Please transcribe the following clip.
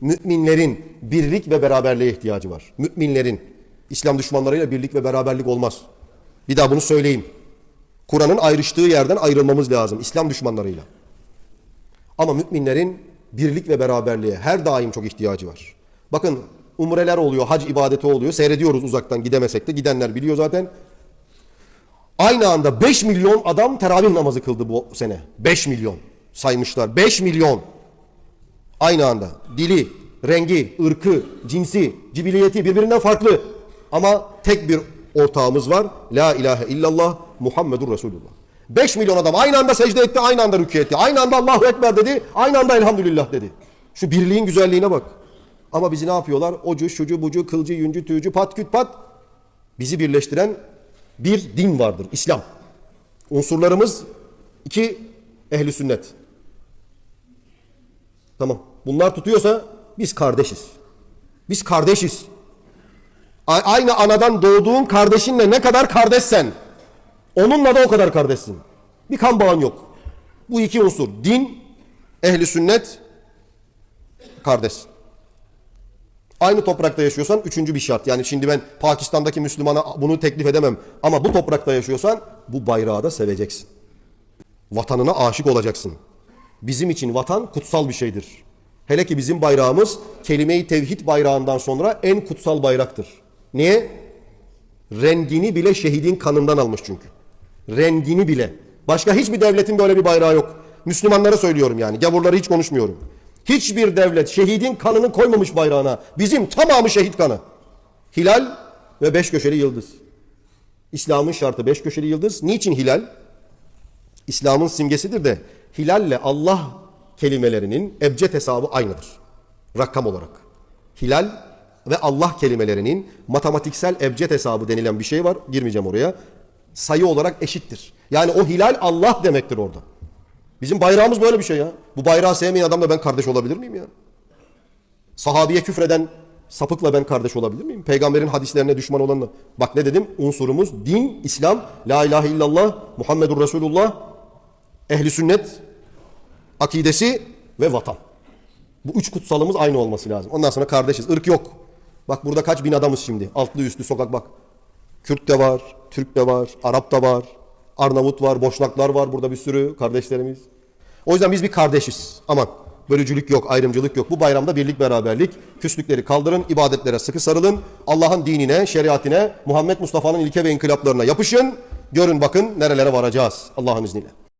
müminlerin birlik ve beraberliğe ihtiyacı var. Müminlerin İslam düşmanlarıyla birlik ve beraberlik olmaz. Bir daha bunu söyleyeyim. Kur'an'ın ayrıştığı yerden ayrılmamız lazım İslam düşmanlarıyla. Ama müminlerin birlik ve beraberliğe her daim çok ihtiyacı var. Bakın umreler oluyor, hac ibadeti oluyor. Seyrediyoruz uzaktan gidemesek de. Gidenler biliyor zaten. Aynı anda 5 milyon adam teravih namazı kıldı bu sene. 5 milyon saymışlar. 5 milyon. Aynı anda. Dili, rengi, ırkı, cinsi, cibiliyeti birbirinden farklı. Ama tek bir ortağımız var. La ilahe illallah Muhammedur Resulullah. 5 milyon adam aynı anda secde etti, aynı anda rükû etti. Aynı anda Allahu Ekber dedi, aynı anda elhamdülillah dedi. Şu birliğin güzelliğine bak. Ama bizi ne yapıyorlar? Ocu, şucu, bucu, kılcı, yüncü, tüycü, pat küt pat. Bizi birleştiren bir din vardır. İslam. Unsurlarımız iki ehli sünnet. Tamam. Bunlar tutuyorsa biz kardeşiz. Biz kardeşiz. A- Aynı anadan doğduğun kardeşinle ne kadar kardeşsen onunla da o kadar kardeşsin. Bir kan bağın yok. Bu iki unsur. Din, ehli sünnet, kardeş. Aynı toprakta yaşıyorsan üçüncü bir şart. Yani şimdi ben Pakistan'daki Müslümana bunu teklif edemem. Ama bu toprakta yaşıyorsan bu bayrağı da seveceksin. Vatanına aşık olacaksın. Bizim için vatan kutsal bir şeydir. Hele ki bizim bayrağımız kelime-i tevhid bayrağından sonra en kutsal bayraktır. Niye? Rengini bile şehidin kanından almış çünkü. Rengini bile. Başka hiçbir devletin böyle bir bayrağı yok. Müslümanlara söylüyorum yani. Gavurları hiç konuşmuyorum. Hiçbir devlet şehidin kanını koymamış bayrağına. Bizim tamamı şehit kanı. Hilal ve beş köşeli yıldız. İslam'ın şartı beş köşeli yıldız. Niçin hilal? İslam'ın simgesidir de hilalle Allah kelimelerinin ebced hesabı aynıdır. Rakam olarak. Hilal ve Allah kelimelerinin matematiksel ebced hesabı denilen bir şey var. Girmeyeceğim oraya. Sayı olarak eşittir. Yani o hilal Allah demektir orada. Bizim bayrağımız böyle bir şey ya. Bu bayrağı sevmeyen adamla ben kardeş olabilir miyim ya? Sahabiye küfreden sapıkla ben kardeş olabilir miyim? Peygamberin hadislerine düşman olanla. Bak ne dedim? Unsurumuz din, İslam, la ilahe illallah, Muhammedur Resulullah, ehli sünnet, akidesi ve vatan. Bu üç kutsalımız aynı olması lazım. Ondan sonra kardeşiz. Irk yok. Bak burada kaç bin adamız şimdi. Altlı üstlü sokak bak. Kürt de var, Türk de var, Arap da var, Arnavut var, Boşnaklar var burada bir sürü kardeşlerimiz. O yüzden biz bir kardeşiz. Aman bölücülük yok, ayrımcılık yok. Bu bayramda birlik beraberlik, küslükleri kaldırın, ibadetlere sıkı sarılın. Allah'ın dinine, şeriatine, Muhammed Mustafa'nın ilke ve inkılaplarına yapışın. Görün bakın nerelere varacağız Allah'ın izniyle.